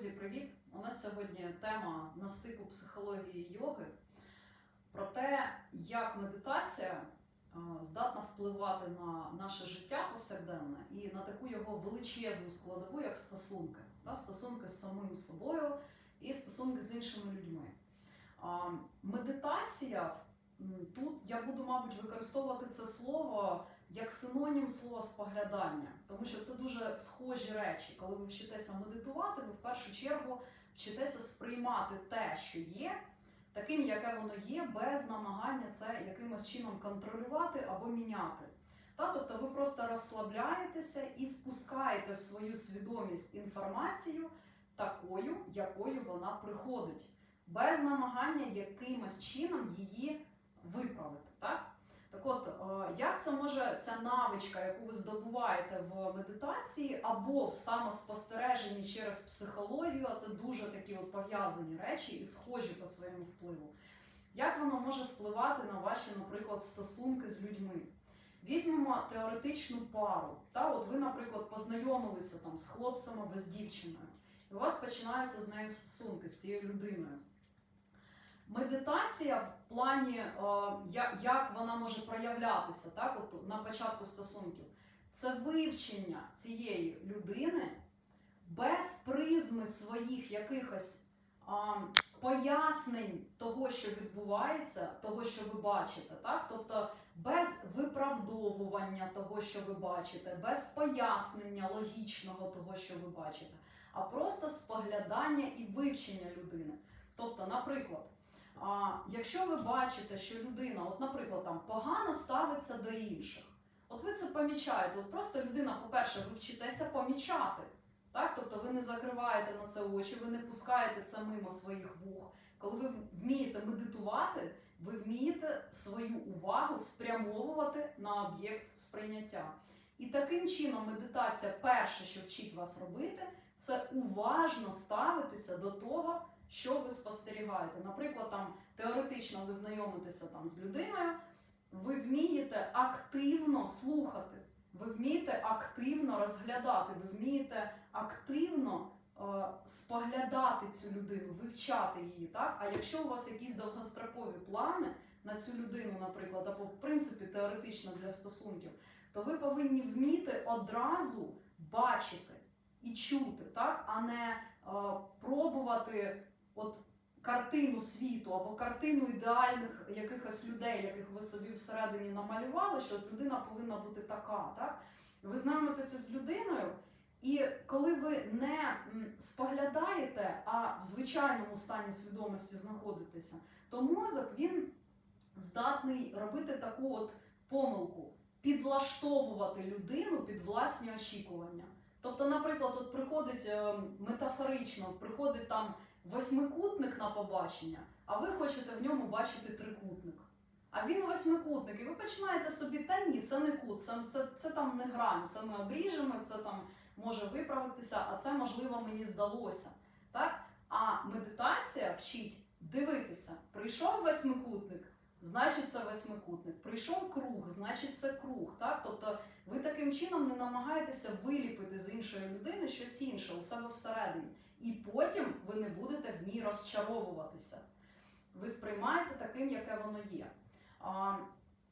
Друзі, привіт! У нас сьогодні тема на стику психології йоги про те, як медитація здатна впливати на наше життя повсякденне і на таку його величезну складову, як стосунки. Стосунки з самим собою і стосунки з іншими людьми. Медитація тут я буду, мабуть, використовувати це слово як синонім слова споглядання, тому що це дуже схожі речі. Коли ви вчитеся медитувати, ви в першу чергу вчитеся сприймати те, що є, таким, яке воно є, без намагання це якимось чином контролювати або міняти. Та, тобто ви просто розслабляєтеся і впускаєте в свою свідомість інформацію такою, якою вона приходить, без намагання якимось чином її виправити. Так? Так от, е, як це може ця навичка, яку ви здобуваєте в медитації або в самоспостереженні через психологію, а це дуже такі от пов'язані речі і схожі по своєму впливу. Як воно може впливати на ваші, наприклад, стосунки з людьми? Візьмемо теоретичну пару. Та, от ви, наприклад, познайомилися там з хлопцем або з дівчиною, і у вас починаються з нею стосунки з цією людиною. Медитація в плані, е, як вона може проявлятися, так, от на початку стосунків, це вивчення цієї людини без призми своїх якихось пояснень того, що відбувається, того, що ви бачите, так? Тобто без виправдовування того, що ви бачите, без пояснення логічного того, що ви бачите, а просто споглядання і вивчення людини. Тобто, наприклад. А якщо ви бачите, що людина, от, наприклад, там погано ставиться до інших, от ви це помічаєте. От просто людина, по-перше, ви вчитеся помічати. Так? Тобто ви не закриваєте на це очі, ви не пускаєте це мимо своїх вух. Коли ви вмієте медитувати, ви вмієте свою увагу спрямовувати на об'єкт сприйняття. І таким чином медитація перше, що вчить вас робити, це уважно ставитися до того, що ви спостерігаєте. Наприклад, там теоретично ви знайомитеся там з людиною, ви вмієте активно слухати, ви вмієте активно розглядати, ви вмієте активно е, споглядати цю людину, вивчати її. Так? А якщо у вас якісь довгострокові плани на цю людину, наприклад, або в принципі теоретично для стосунків, то ви повинні вміти одразу бачити і чути, так? а не е, пробувати от картину світу або картину ідеальних якихось людей, яких ви собі всередині намалювали, що людина повинна бути така. Так? Ви знайомитеся з людиною, і коли ви не споглядаєте, а в звичайному стані свідомості знаходитеся, то мозок він здатний робити таку от помилку, підлаштовувати людину під власні очікування. Тобто, наприклад, от приходить е, метафорично, приходить там восьмикутник на побачення, а ви хочете в ньому бачити трикутник. А він восьмикутник, і ви починаєте собі, та ні, це не кут, це, це, це там не грань, це ми обріжемо, це там може виправитися, а це можливо мені здалося. Так? А медитація вчить дивитися. Прийшов восьмикутник, значить це восьмикутник. Прийшов круг, значить це круг. Так? Тобто ви таким чином не намагаєтеся виліпити з іншої людини щось інше у себе всередині. І потім ви не будете в ній розчаровуватися. Ви сприймаєте таким, яке воно є. А,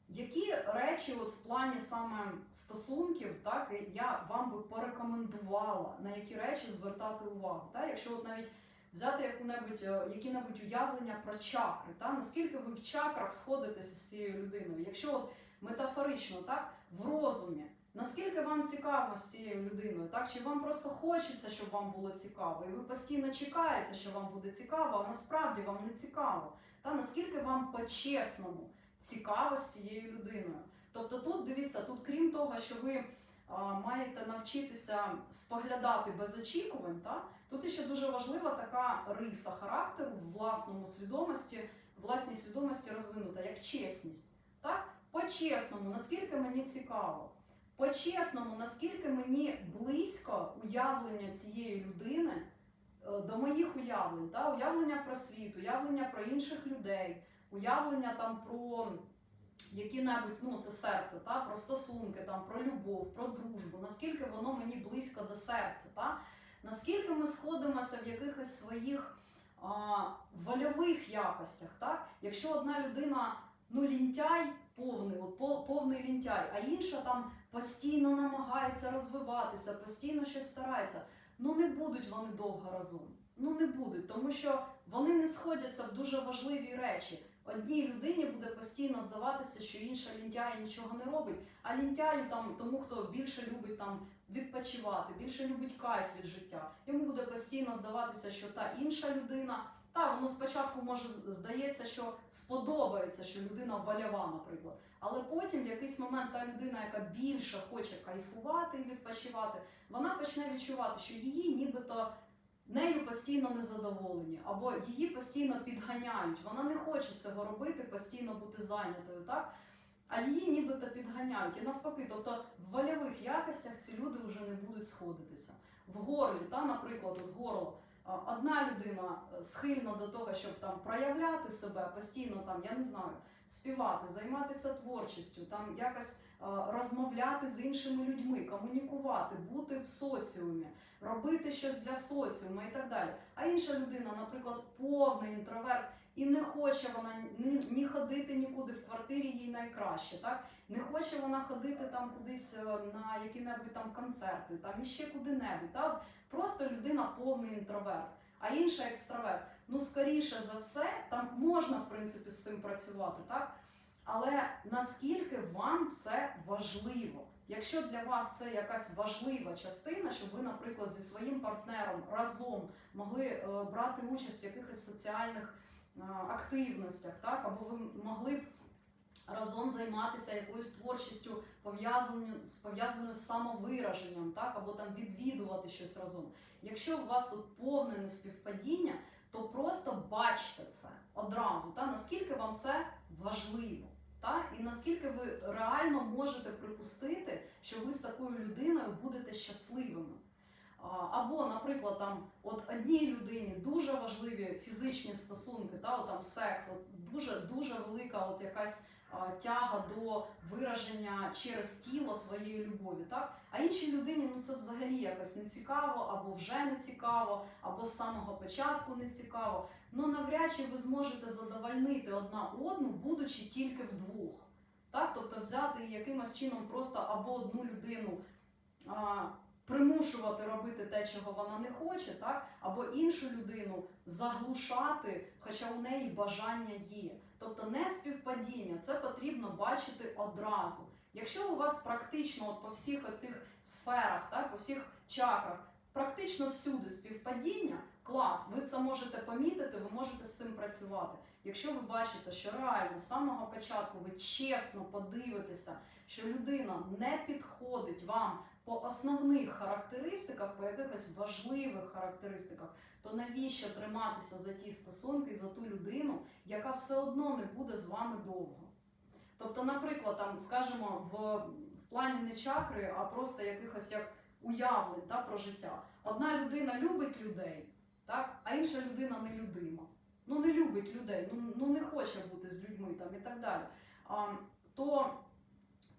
які речі, от в плані саме стосунків, так я вам би порекомендувала, на які речі звертати увагу? Так? Якщо от навіть взяти яку-небудь, е, які-небудь уявлення про чакри, так? наскільки ви в чакрах сходитеся з цією людиною? Якщо от метафорично, так, в розумі, наскільки вам цікаво з цією людиною, так? Чи вам просто хочеться, щоб вам було цікаво, і ви постійно чекаєте, що вам буде цікаво, а насправді вам не цікаво. Та наскільки вам по-чесному цікаво з цією людиною? Тобто тут дивіться, тут крім того, що ви маєте навчитися споглядати без очікувань, та, тут ще дуже важлива така риса характеру в власному свідомості, власній свідомості розвинута, як чесність. Так? По-чесному, наскільки мені цікаво. По-чесному, наскільки мені близько уявлення цієї людини е, до моїх уявлень, та? уявлення про світ, уявлення про інших людей, уявлення там про які-небудь, ну це серце, та? про стосунки, там, про любов, про дружбу, наскільки воно мені близько до серця. Та? наскільки ми сходимося в якихось своїх а, вольових якостях. Так? Якщо одна людина ну, лінтяй повний, от, повний лінтяй, а інша там постійно намагається розвиватися, постійно щось старається, ну не будуть вони довго разом. Ну не будуть, тому що вони не сходяться в дуже важливі речі. Одній людині буде постійно здаватися, що інша лінтяя нічого не робить, а лінтяю там тому, хто більше любить там відпочивати, більше любить кайф від життя. Йому буде постійно здаватися, що та інша людина. Та воно спочатку може здається, що сподобається, що людина валява, наприклад. Але потім в якийсь момент та людина, яка більше хоче кайфувати і відпочивати, вона почне відчувати, що її нібито нею постійно незадоволені, або її постійно підганяють. Вона не хоче цього робити, постійно бути зайнятою, так? А її нібито підганяють. І навпаки, тобто в вольових якостях ці люди вже не будуть сходитися. В горлі, та, наприклад, от горло. Одна людина е, схильна до того, щоб там проявляти себе постійно, там я не знаю, співати, займатися творчістю, там якось розмовляти з іншими людьми, комунікувати, бути в соціумі, робити щось для соціуму і так далі. А інша людина, наприклад, повний інтроверт, і не хоче вона ні, ні ходити нікуди в квартирі їй найкраще, так не хоче вона ходити там кудись е, на які-небудь там концерти, там іще куди-небудь. Так? Просто людина повний інтроверт, а інша екстраверт. Ну, скоріше за все, там можна в принципі з цим працювати, так? Але наскільки вам це важливо? Якщо для вас це якась важлива частина, щоб ви, наприклад, зі своїм партнером разом могли е, брати участь в якихось соціальних е, активностях, так або ви могли б разом займатися якоюсь творчістю, пов'язаною з пов'язаною з самовираженням, так або там відвідувати щось разом. Якщо у вас тут повне неспівпадіння, то просто бачте це одразу, та наскільки вам це важливо. Та? І наскільки ви реально можете припустити, що ви з такою людиною будете щасливими. Або, наприклад, там от одній людині дуже важливі фізичні стосунки, та от там секс, от дуже дуже велика от якась а, тяга до вираження через тіло своєї любові, так а іншій людині ну це взагалі якось не цікаво, або вже не цікаво, або з самого початку не цікаво. Ну навряд чи ви зможете задовольнити одна одну, будучи тільки вдвох. Так, тобто взяти якимось чином просто або одну людину а, примушувати робити те, чого вона не хоче, так, або іншу людину заглушати, хоча у неї бажання є. Тобто не співпадіння, це потрібно бачити одразу. Якщо у вас практично от по всіх оцих сферах, так, по всіх чакрах, практично всюди співпадіння, клас, ви це можете помітити, ви можете з цим працювати. Якщо ви бачите, що реально з самого початку ви чесно подивитеся, що людина не підходить вам по основних характеристиках, по якихось важливих характеристиках, то навіщо триматися за ті стосунки і за ту людину, яка все одно не буде з вами довго? Тобто, наприклад, там, скажімо, в, в плані не чакри, а просто якихось як уявлень та, про життя. Одна людина любить людей, так, а інша людина нелюдима. Ну, не любить людей, ну, ну не хоче бути з людьми там і так далі. А, то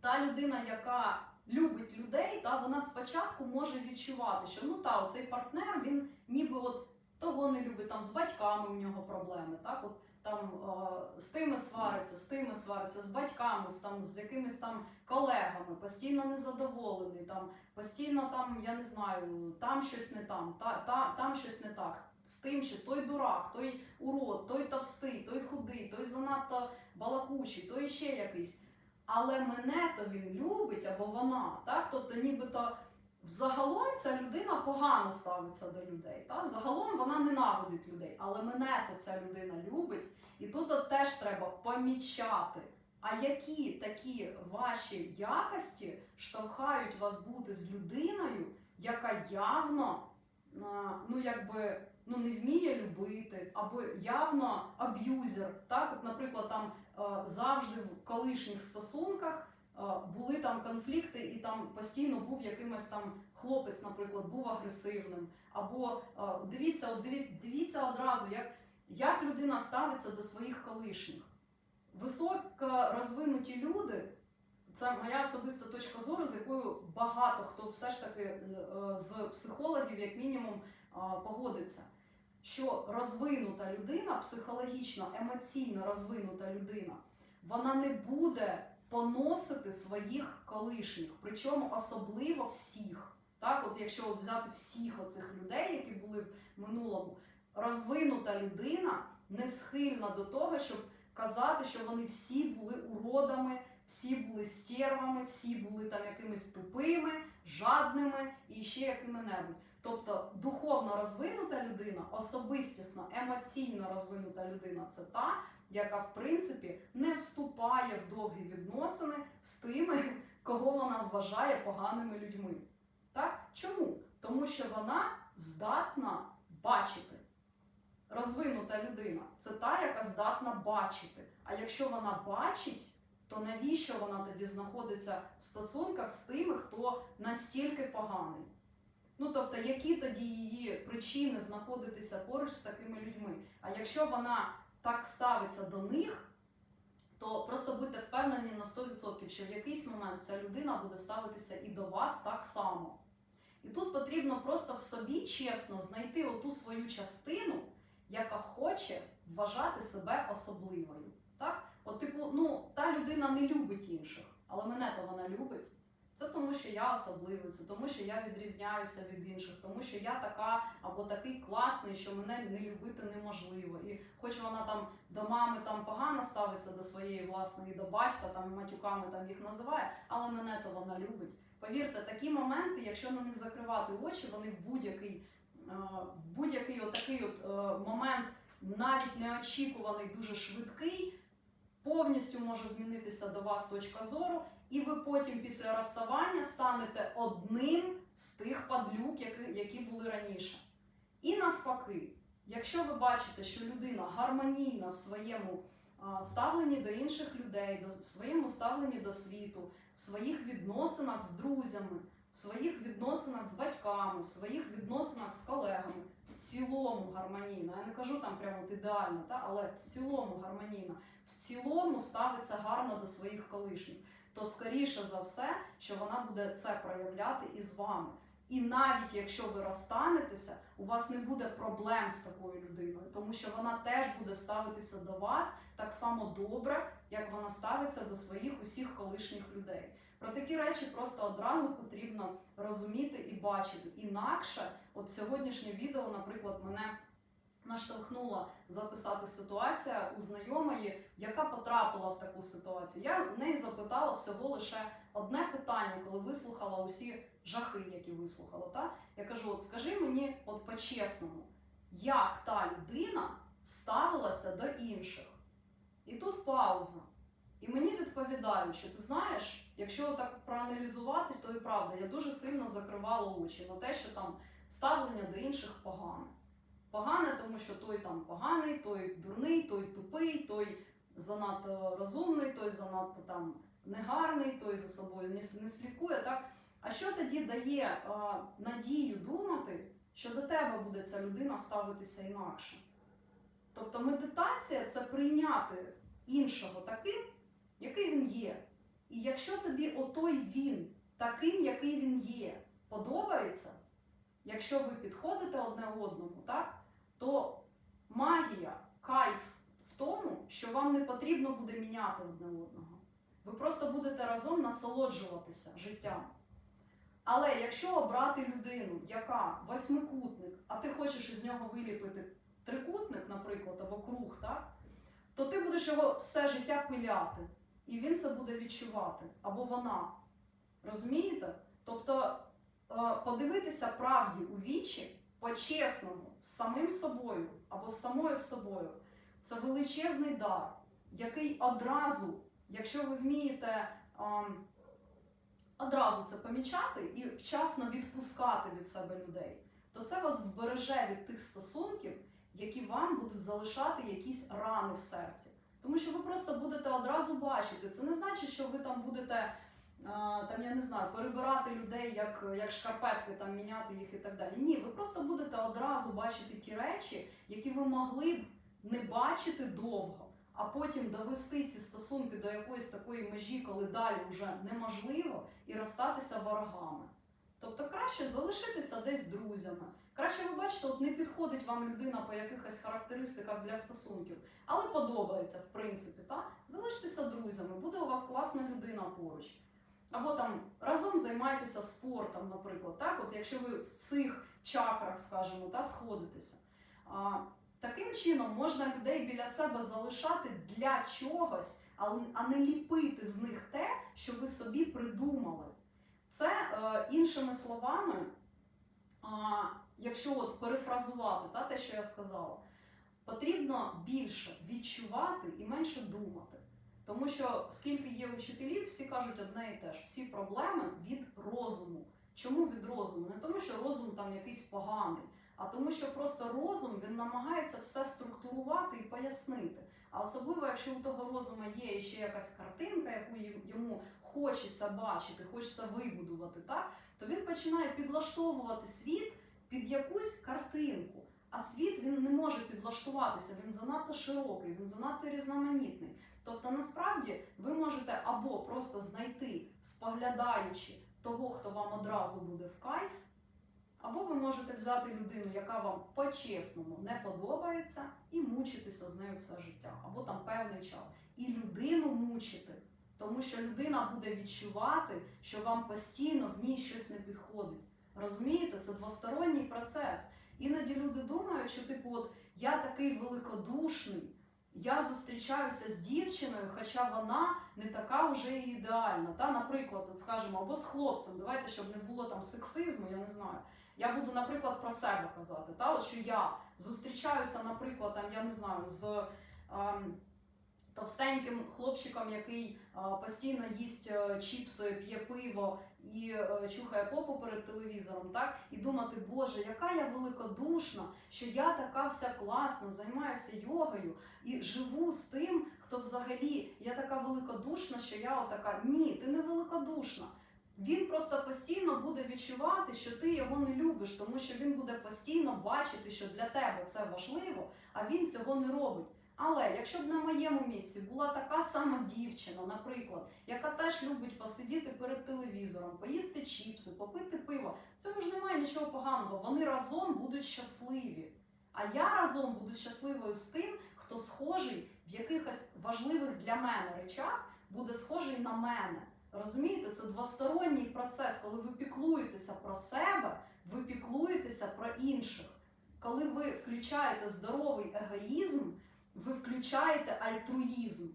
та людина, яка любить людей, та вона спочатку може відчувати, що ну та оцей партнер він ніби от того не любить, там з батьками у нього проблеми, так от там е, з тими свариться, з тими свариться, з батьками, з там з якимись там колегами, постійно незадоволений, там постійно там, я не знаю, там щось не там, та, та, там щось не так. З тим, що той дурак, той урод, той товстий, той худий, той занадто балакучий, той ще якийсь. Але мене то він любить або вона, так? Тобто, нібито взагалом ця людина погано ставиться до людей. Так? Загалом вона ненавидить людей, але мене то ця людина любить, і тут теж треба помічати. А які такі ваші якості штовхають вас бути з людиною, яка явно ну, якби, ну, не вміє любити, або явно аб'юзер. Так? От, наприклад, там е, завжди в колишніх стосунках е, були там конфлікти, і там постійно був якимось там хлопець, наприклад, був агресивним. Або е, дивіться, дивіться одразу, як, як людина ставиться до своїх колишніх. Високо розвинуті люди це моя особиста точка зору, з якою багато хто все ж таки з психологів, як мінімум, погодиться. Що розвинута людина, психологічно, емоційно розвинута людина, вона не буде поносити своїх колишніх, причому особливо всіх. Так, от якщо от взяти всіх оцих людей, які були в минулому, розвинута людина не схильна до того, щоб казати, що вони всі були уродами, всі були стервами, всі були там якимись тупими, жадними і ще якими-небудь. Тобто духовно розвинута людина, особистісно, емоційно розвинута людина це та, яка в принципі не вступає в довгі відносини з тими, кого вона вважає поганими людьми. Так? Чому? Тому що вона здатна бачити. Розвинута людина це та, яка здатна бачити. А якщо вона бачить, то навіщо вона тоді знаходиться в стосунках з тими, хто настільки поганий? Ну тобто, які тоді її причини знаходитися поруч з такими людьми? А якщо вона так ставиться до них, то просто будьте впевнені на 100%, що в якийсь момент ця людина буде ставитися і до вас так само. І тут потрібно просто в собі чесно знайти оту свою частину, яка хоче вважати себе особливою. Так? От, типу, ну, та людина не любить інших, але мене то вона любить. Це тому, що я особливий, це тому, що я відрізняюся від інших, тому що я така або такий класний, що мене не любити неможливо. І хоч вона там до мами там погано ставиться до своєї власної, до батька, там матюками там їх називає, але мене то вона любить. Повірте, такі моменти, якщо на них закривати очі, вони в будь-який е, в будь-який отакий от е, момент, навіть неочікуваний, дуже швидкий, повністю може змінитися до вас точка зору, і ви потім після розставання станете одним з тих падлюк, які, які були раніше. І навпаки, якщо ви бачите, що людина гармонійна в своєму ставленні до інших людей, в своєму ставленні до світу, в своїх відносинах з друзями, в своїх відносинах з батьками, в своїх відносинах з колегами, в цілому гармонійно. Я не кажу там прямо ідеально, та, але в цілому гармонійно, в цілому ставиться гарно до своїх колишніх, то скоріше за все, що вона буде це проявляти і з вами. І навіть якщо ви розстанетеся, у вас не буде проблем з такою людиною, тому що вона теж буде ставитися до вас так само добре, як вона ставиться до своїх усіх колишніх людей. Про такі речі просто одразу потрібно розуміти і бачити. Інакше, от сьогоднішнє відео, наприклад, мене наштовхнула записати ситуація у знайомої, яка потрапила в таку ситуацію. Я у неї запитала всього лише одне питання, коли вислухала усі жахи, які вислухала. Та? Я кажу: от скажи мені, от по-чесному, як та людина ставилася до інших? І тут пауза. І мені відповідають, що ти знаєш, якщо так проаналізувати, то і правда, я дуже сильно закривала очі на те, що там ставлення до інших погане. Погане, тому що той там поганий, той дурний, той тупий, той занадто розумний, той занадто там негарний, той за собою не, не слідкує. Так? А що тоді дає е, надію думати, що до тебе буде ця людина ставитися інакше? Тобто медитація це прийняти іншого таким, який він є. І якщо тобі отой він таким, який він є, подобається, якщо ви підходите одне одному, так, то магія, кайф в тому, що вам не потрібно буде міняти одне одного. Ви просто будете разом насолоджуватися життям. Але якщо обрати людину, яка восьмикутник, а ти хочеш із нього виліпити трикутник, наприклад, або круг, так, то ти будеш його все життя пиляти. І він це буде відчувати, або вона. Розумієте? Тобто е, подивитися правді у вічі по-чесному, з самим собою або з самою собою це величезний дар, який одразу, якщо ви вмієте ем, одразу це помічати і вчасно відпускати від себе людей, то це вас вбереже від тих стосунків, які вам будуть залишати якісь рани в серці. Тому що ви просто будете одразу бачити. Це не значить, що ви там будете а, там, я не знаю, перебирати людей як, як шкарпетки, там міняти їх і так далі. Ні, ви просто будете одразу бачити ті речі, які ви могли б не бачити довго. а потім довести ці стосунки до якоїсь такої межі, коли далі вже неможливо, і розстатися ворогами. Тобто краще залишитися десь друзями. Краще ви бачите, от не підходить вам людина по якихось характеристиках для стосунків, але подобається, в принципі, та? залиштеся друзями, буде у вас класна людина поруч. Або там разом займайтеся спортом, наприклад. Так? От якщо ви в цих чакрах, скажімо, та, сходитеся. А, таким чином можна людей біля себе залишати для чогось, а не ліпити з них те, що ви собі придумали. Це е, іншими словами, а, якщо от перефразувати та, те, що я сказала, потрібно більше відчувати і менше думати. Тому що скільки є учителів, всі кажуть одне і те ж: всі проблеми від розуму. Чому від розуму? Не тому, що розум там якийсь поганий, а тому, що просто розум він намагається все структурувати і пояснити. А особливо, якщо у того розуму є ще якась картинка, яку йому хочеться бачити, хочеться вибудувати, так то він починає підлаштовувати світ під якусь картинку. А світ він не може підлаштуватися, він занадто широкий, він занадто різноманітний. Тобто, насправді ви можете або просто знайти, споглядаючи того, хто вам одразу буде в кайф, або ви можете взяти людину, яка вам по-чесному не подобається, і мучитися з нею все життя, або там певний час. І людину мучити, тому що людина буде відчувати, що вам постійно в ній щось не підходить. Розумієте, це двосторонній процес. Іноді люди думають, що типу, от я такий великодушний, я зустрічаюся з дівчиною, хоча вона не така вже і ідеальна. Та, наприклад, от скажімо, або з хлопцем. Давайте, щоб не було там сексизму, я не знаю. Я буду, наприклад, про себе казати. Та, от що я зустрічаюся, наприклад, там, я не знаю, з ем, товстеньким хлопчиком, який постійно їсть е, чіпси, п'є пиво і е, чухає попу перед телевізором, так і думати, Боже, яка я великодушна, що я така вся класна, займаюся йогою і живу з тим, хто взагалі я така великодушна, що я отака. Ні, ти не великодушна. Він просто постійно буде відчувати, що ти його не любиш, тому що він буде постійно бачити, що для тебе це важливо, а він цього не робить. Але якщо б на моєму місці була така сама дівчина, наприклад, яка теж любить посидіти перед телевізором, поїсти чіпси, попити пиво, в цьому ж немає нічого поганого. Вони разом будуть щасливі. А я разом буду щасливою з тим, хто схожий в якихось важливих для мене речах, буде схожий на мене. Розумієте, це двосторонній процес, коли ви піклуєтеся про себе, ви піклуєтеся про інших. Коли ви включаєте здоровий егоїзм, ви включаєте альтруїзм.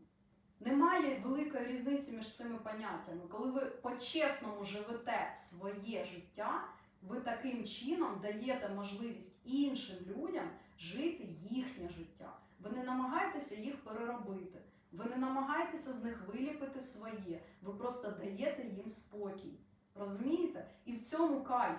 Немає великої різниці між цими поняттями. Коли ви по-чесному живете своє життя, ви таким чином даєте можливість іншим людям жити їхнє життя. Ви не намагаєтеся їх переробити. Ви не намагаєтеся з них виліпити своє. Ви просто даєте їм спокій. Розумієте? І в цьому кайф.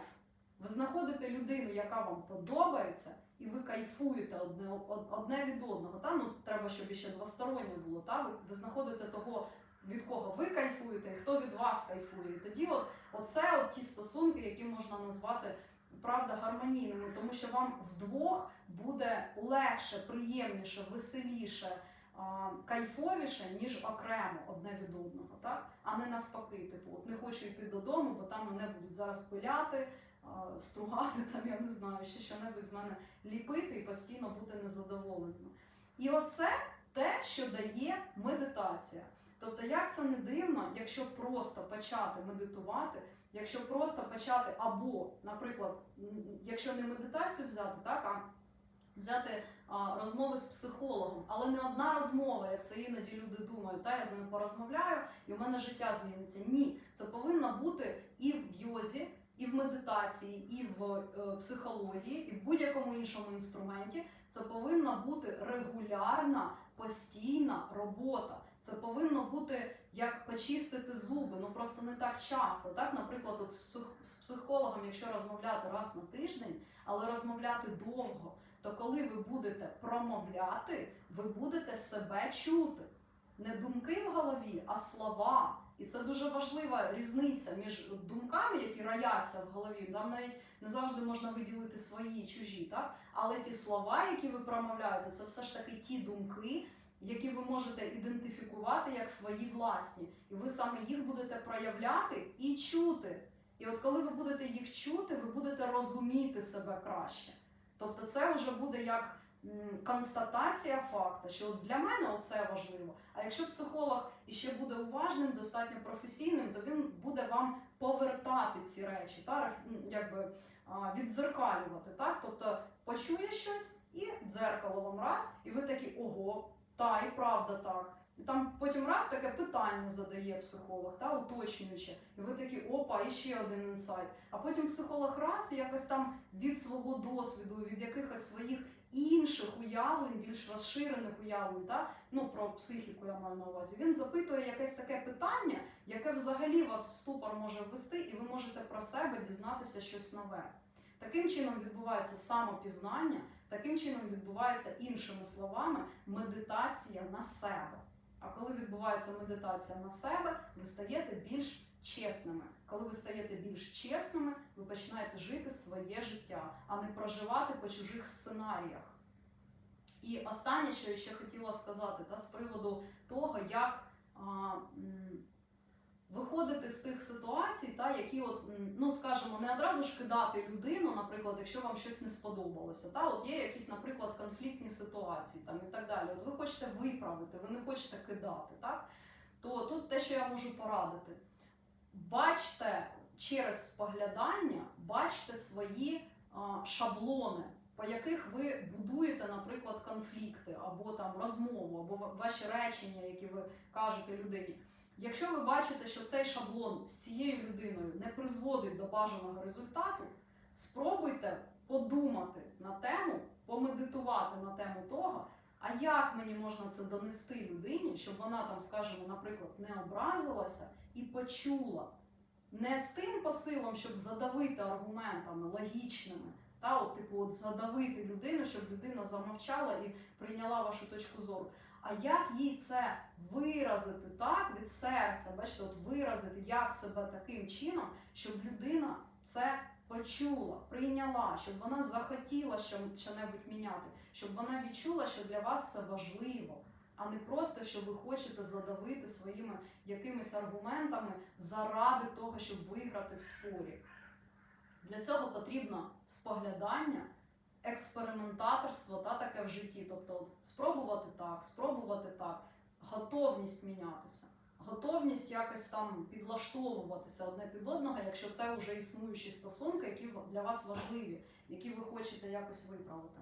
Ви знаходите людину, яка вам подобається, і ви кайфуєте одне, одне від одного. Та? Ну, треба, щоб ще двостороннє було. Та? Ви, ви знаходите того, від кого ви кайфуєте, і хто від вас кайфує. І тоді от, оце от ті стосунки, які можна назвати правда гармонійними, тому що вам вдвох буде легше, приємніше, веселіше, кайфовіше, ніж окремо одне від одного, так? а не навпаки. Типу, от не хочу йти додому, бо там мене будуть зараз пиляти, стругати, там, я не знаю, ще що-небудь з мене ліпити і постійно бути незадоволеними. І оце те, що дає медитація. Тобто, як це не дивно, якщо просто почати медитувати, якщо просто почати, або, наприклад, якщо не медитацію взяти, так, а взяти а, розмови з психологом, але не одна розмова, як це іноді люди думають, та я з ними порозмовляю, і в мене життя зміниться. Ні, це повинно бути і в йозі, і в медитації, і в е, психології, і в будь-якому іншому інструменті. Це повинна бути регулярна, постійна робота. Це повинно бути як почистити зуби, ну просто не так часто. Так, наприклад, от з псих- з психологом, якщо розмовляти раз на тиждень, але розмовляти довго, то коли ви будете промовляти, ви будете себе чути. Не думки в голові, а слова. І це дуже важлива різниця між думками, які рояться в голові. Там навіть не завжди можна виділити свої чужі, так? Але ті слова, які ви промовляєте, це все ж таки ті думки, які ви можете ідентифікувати як свої власні. І ви саме їх будете проявляти і чути. І от коли ви будете їх чути, ви будете розуміти себе краще. Тобто це вже буде як констатація факту, що для мене це важливо. А якщо психолог іще буде уважним, достатньо професійним, то він буде вам повертати ці речі, та якби віддзеркалювати. Так? Тобто почує щось і дзеркало вам раз, і ви такі ого, та і правда так. І там потім раз таке питання задає психолог, та уточнюючи, і ви такі опа, і ще один інсайт. А потім психолог раз і якось там від свого досвіду, від якихось своїх інших уявлень, більш розширених уявлень, та ну про психіку я маю на увазі. Він запитує якесь таке питання, яке взагалі вас в ступор може ввести, і ви можете про себе дізнатися щось нове. Таким чином відбувається самопізнання, таким чином відбувається іншими словами медитація на себе. А коли відбувається медитація на себе, ви стаєте більш чесними. Коли ви стаєте більш чесними, ви починаєте жити своє життя, а не проживати по чужих сценаріях. І останнє, що я ще хотіла сказати, та, з приводу того, як а, виходити з тих ситуацій, та, які, от, ну скажімо, не одразу ж кидати людину, наприклад, якщо вам щось не сподобалося. Та, от є якісь, наприклад, конфліктні ситуації там, і так далі. От ви хочете виправити, ви не хочете кидати, так? то тут те, що я можу порадити. Бачте через споглядання, бачте свої шаблони, по яких ви будуєте, наприклад, конфлікти, або там розмову, або ваші речення, які ви кажете людині. Якщо ви бачите, що цей шаблон з цією людиною не призводить до бажаного результату, спробуйте подумати на тему, помедитувати на тему того, а як мені можна це донести людині, щоб вона там, скажімо, наприклад, не образилася і почула. Не з тим посилом, щоб задавити аргументами логічними, та от, типу, от задавити людину, щоб людина замовчала і прийняла вашу точку зору. А як їй це виразити так від серця? Бачите, от виразити як себе таким чином, щоб людина це почула, прийняла, щоб вона захотіла що- що-небудь міняти, щоб вона відчула, що для вас це важливо, а не просто, що ви хочете задавити своїми якимись аргументами заради того, щоб виграти в спорі. Для цього потрібно споглядання, експериментаторство та таке в житті. Тобто спробувати так, спробувати так, готовність мінятися, готовність якось там підлаштовуватися одне під одного, якщо це вже існуючі стосунки, які для вас важливі, які ви хочете якось виправити.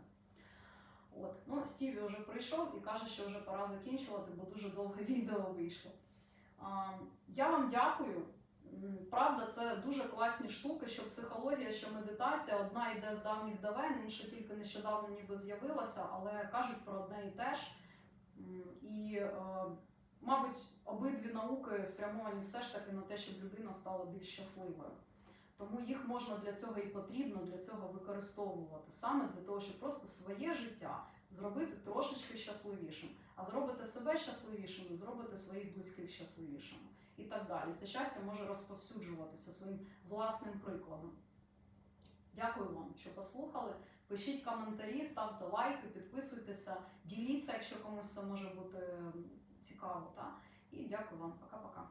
От, ну, Стіві вже прийшов і каже, що вже пора закінчувати, бо дуже довге відео вийшло. А, я вам дякую. Правда, це дуже класні штуки, що психологія, що медитація одна йде з давніх давен, інша тільки нещодавно ніби з'явилася, але кажуть про одне і те ж. І, е, мабуть, обидві науки спрямовані все ж таки на те, щоб людина стала більш щасливою. Тому їх можна для цього і потрібно для цього використовувати саме для того, щоб просто своє життя зробити трошечки щасливішим. А зробите себе щасливішим, зробите своїх близьких щасливішими і так далі. Це щастя може розповсюджуватися своїм власним прикладом. Дякую вам, що послухали. Пишіть коментарі, ставте лайки, підписуйтеся, діліться, якщо комусь це може бути цікаво. Та? І дякую вам. Пока-пока.